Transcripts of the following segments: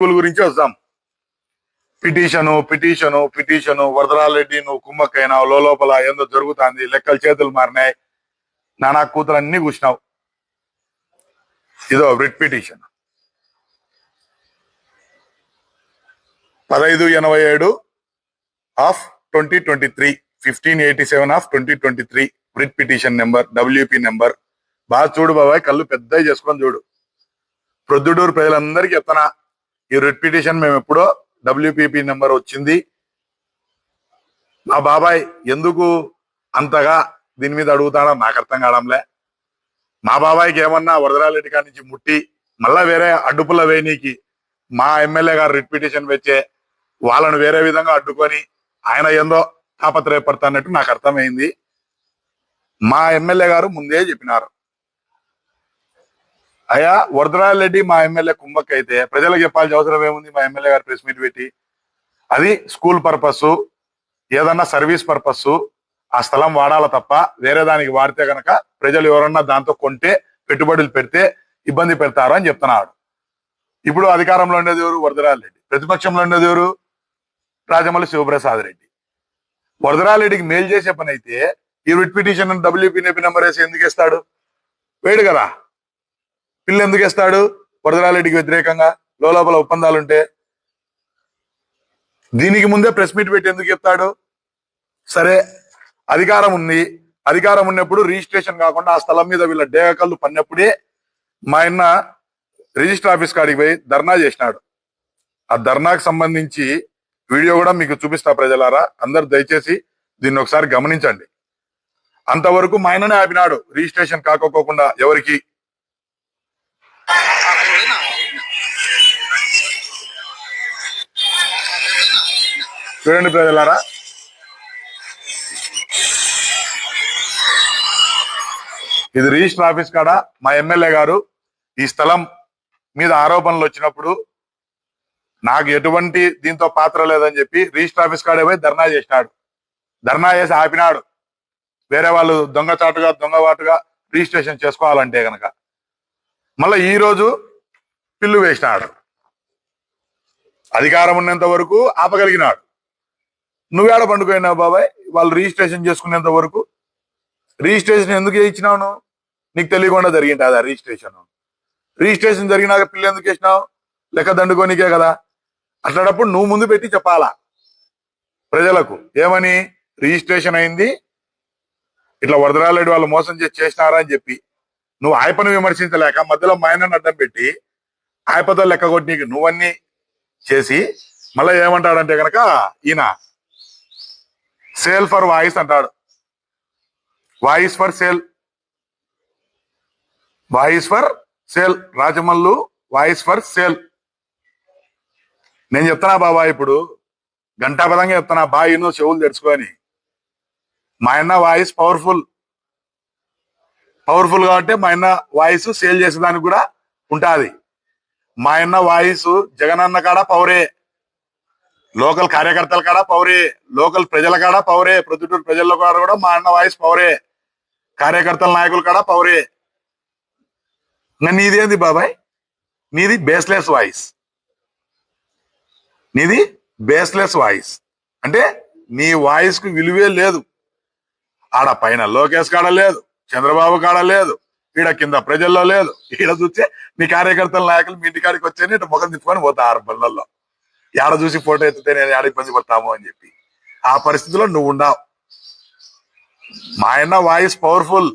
School గురించి వస్తాం petition petition petition Varadarareddy నువ్వు లోపల ఏందో జరుగుతుంది లెక్కలు చేతులు మారినాయి. నానా కూతురు అన్ని కూర్చున్నావు ఇదో రిట్ పిటిషన్. పదహైదు ఎనభై ఏడు of twenty twenty three fifteen eighty seven of twenty twenty three writ petition number WP number. బాగా చూడు బాబాయ్ కళ్ళు పెద్దవి చేసుకొని చూడు. ప్రొద్దుడూరు ప్రజలందరికీ చెప్తానా ఈ రిట్ పిటిషన్ మేము ఎప్పుడో డబ్ల్యూపీపీ నెంబర్ వచ్చింది. మా బాబాయ్ ఎందుకు అంతగా దీని మీద అడుగుతాడో నాకు అర్థం కావడంలే. మా బాబాయ్కి ఏమన్నా వరదరాలెడ్డి కాడి నుంచి ముట్టి మళ్ళా వేరే అడ్డుపుల్ల వేయనీకి మా ఎమ్మెల్యే గారు రిట్ పిటిషన్ వచ్చే వాళ్ళను వేరే విధంగా అడ్డుకొని ఆయన ఏందో తాపత్రయపడతాన్నట్టు నాకు అర్థమైంది. మా ఎమ్మెల్యే గారు ముందే చెప్పినారు. అయ్యా వరదరారెడ్డి మా ఎమ్మెల్యే కుంభక్ అయితే ప్రజలకు చెప్పాల్సిన అవసరం ఏముంది? మా ఎమ్మెల్యే గారు ప్రెస్ మీట్ పెట్టి అది స్కూల్ పర్పస్ ఏదన్నా సర్వీస్ పర్పస్ ఆ స్థలం వాడాల తప్ప వేరే దానికి వాడితే గనక ప్రజలు ఎవరన్నా దాంతో కొంటే పెట్టుబడులు పెడితే ఇబ్బంది పెడతారు అని చెప్తున్నాడు. ఇప్పుడు అధికారంలో ఉండేది ఎవరు? వరదరారెడ్డి ప్రతిపక్షంలో ఉండేది ఎవరు? రాజమల్లి శివప్రసాద్ రెడ్డి. వరదరారెడ్డికి మేలు చేసే పని అయితే ఈ రిట్ పిటిషన్ డబ్ల్యూపీనేపీ నెంబర్ వేసి ఎందుకు ఇస్తాడు వేడు కదా. పిల్లలు ఎందుకు ఇస్తాడు వరదరాలరెడ్డికి వ్యతిరేకంగా లోపల ఒప్పందాలుంటే దీనికి ముందే ప్రెస్ మీట్ పెట్టి ఎందుకు చెప్తాడు? సరే అధికారం ఉంది. అధికారం ఉన్నప్పుడు రిజిస్ట్రేషన్ కాకుండా ఆ స్థలం మీద వీళ్ళ డేగకళ్ళు పన్నప్పుడే మా ఆయన రిజిస్టర్ ఆఫీస్ కాడికి పోయి ధర్నా చేసినాడు. ఆ ధర్నాకు సంబంధించి వీడియో కూడా మీకు చూపిస్తా ప్రజలారా. అందరు దయచేసి దీన్ని ఒకసారి గమనించండి. అంతవరకు మా ఆయననే ఆపినాడు. రిజిస్ట్రేషన్ కాకపోకుండా ఎవరికి చూడండి ప్రజలారా. ఇది రిజిస్టర్ ఆఫీస్ కాడ మా ఎమ్మెల్యే గారు ఈ స్థలం మీద ఆరోపణలు వచ్చినప్పుడు నాకు ఎటువంటి దీంతో పాత్ర లేదని చెప్పి రిజిస్టర్ ఆఫీస్ కాడే పోయి ధర్నా చేసినాడు. ధర్నా చేసి ఆపినాడు. వేరే వాళ్ళు దొంగచాటుగా దొంగవాటుగా రిజిస్ట్రేషన్ చేసుకోవాలంటే కనుక మళ్ళీ ఈ రోజు పిల్లు వేసినాడు. అధికారం ఉన్నంత వరకు ఆపగలిగినాడు. నువ్వేడ పండుకోయినావు బాబాయ్? వాళ్ళు రిజిస్ట్రేషన్ చేసుకునేంత వరకు. రిజిస్ట్రేషన్ ఎందుకు ఇచ్చినావు నువ్వు నీకు తెలియకుండా జరిగింది అదా రిజిస్ట్రేషన్. రిజిస్ట్రేషన్ జరిగినాక పిల్లలు ఎందుకు వేసినావు లెక్క దండుకోనికే కదా. అట్లాంటప్పుడు నువ్వు ముందు పెట్టి చెప్పాలా? ప్రజలకు. ఏమని? రిజిస్ట్రేషన్ అయింది. ఇట్లా వరదరారెడ్డి వాళ్ళు మోసం చేసి చేసినారా అని చెప్పి. నువ్వు ఆయపను విమర్శించలేక మధ్యలో మైనర్ అడ్డం పెట్టి ఆయపతో లెక్క కొట్టి నువ్వన్నీ చేసి మళ్ళీ ఏమంటాడంటే కనుక ఈయన సేల్ ఫర్ వాయిస్ అంటాడు. Voice for sale voice for sale Rajamallu voice for sale నేను చెప్తున్నా బాబా ఇప్పుడు గంటాపదంగా చెప్తున్నా బాయిను చెవులు తెరుచుకొని. మా అన్న వాయిస్ పవర్ఫుల్ పవర్ఫుల్ కాబట్టి మా అన్న వాయిస్ సేల్ చేసేదానికి కూడా ఉంటుంది. మా అన్న వాయిస్ జగనన్న కాడ పవరే లోకల్ కార్యకర్తల కాడ పౌరే లోకల్ ప్రజల కాడ పౌరే ప్రొద్దుటూరు ప్రజల కాడ కూడా మా అన్న వాయిస్ పౌరే. కార్యకర్తల నాయకుల కాడ పౌరే. ఇంకా నీదేంది బాబాయ్? నీది బేస్లెస్ వాయిస్ నీది బేస్లెస్ వాయిస్ అంటే నీ వాయిస్కు విలువే లేదు. ఆడ పైన లోకేష్ కాడ లేదు చంద్రబాబు కాడ లేదు ఈడ కింద ప్రజల్లో లేదు. ఈడ చూస్తే నీ కార్యకర్తల నాయకులు మీ ఇంటికాడికి వచ్చేని ఇటు ముఖం తిప్పుకొని పోతా ఆరు పనులలో ఏడ చూసి ఫోటో ఎత్తితే నేను ఏడ ఇబ్బంది పడతాము అని చెప్పి. ఆ పరిస్థితిలో నువ్వు ఉన్నావు. మా ఆయన వాయిస్ పవర్ఫుల్.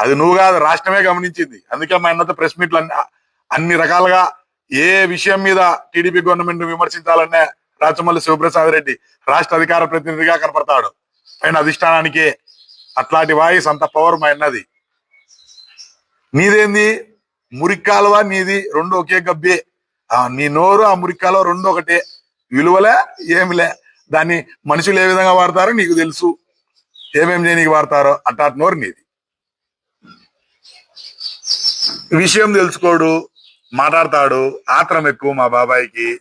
అది నువ్వు కాదు రాష్ట్రమే గమనించింది. అందుకే మా అన్నతో ప్రెస్ మీట్లు అన్ని అన్ని రకాలుగా ఏ విషయం మీద టీడీపీ గవర్నమెంట్ విమర్శించాలనే రాచమల్లి శివప్రసాద్ రెడ్డి రాష్ట్ర అధికార ప్రతినిధిగా కనపడతాడు. పైన అధిష్టానానికి అట్లాంటి వాయిస్ అంత పవర్ మా అన్నది. నీదేంది? మురిక్కాలువ నీది? రెండు ఒకే గబ్బే. నీ నోరు ఆ మురికాలో రెండు ఒకటే విలువలే ఏమిలే. దాన్ని మనుషులు ఏ విధంగా వాడతారో నీకు తెలుసు. ఏమేం చేయనీకి వాడతారో అట్లాంటి నోరు నీది. విషయం తెలుసుకోడు మాట్లాడతాడు. ఆత్రం ఎక్కువ మా బాబాయికి.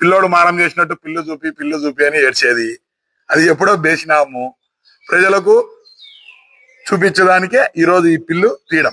పిల్లోడు మారం చేసినట్టు పిల్లు చూపి పిల్లు చూపి అని ఏడ్చేది. అది ఎప్పుడో బేసినాము. ప్రజలకు చూపించడానికే ఈరోజు ఈ పిల్లు తీయడం.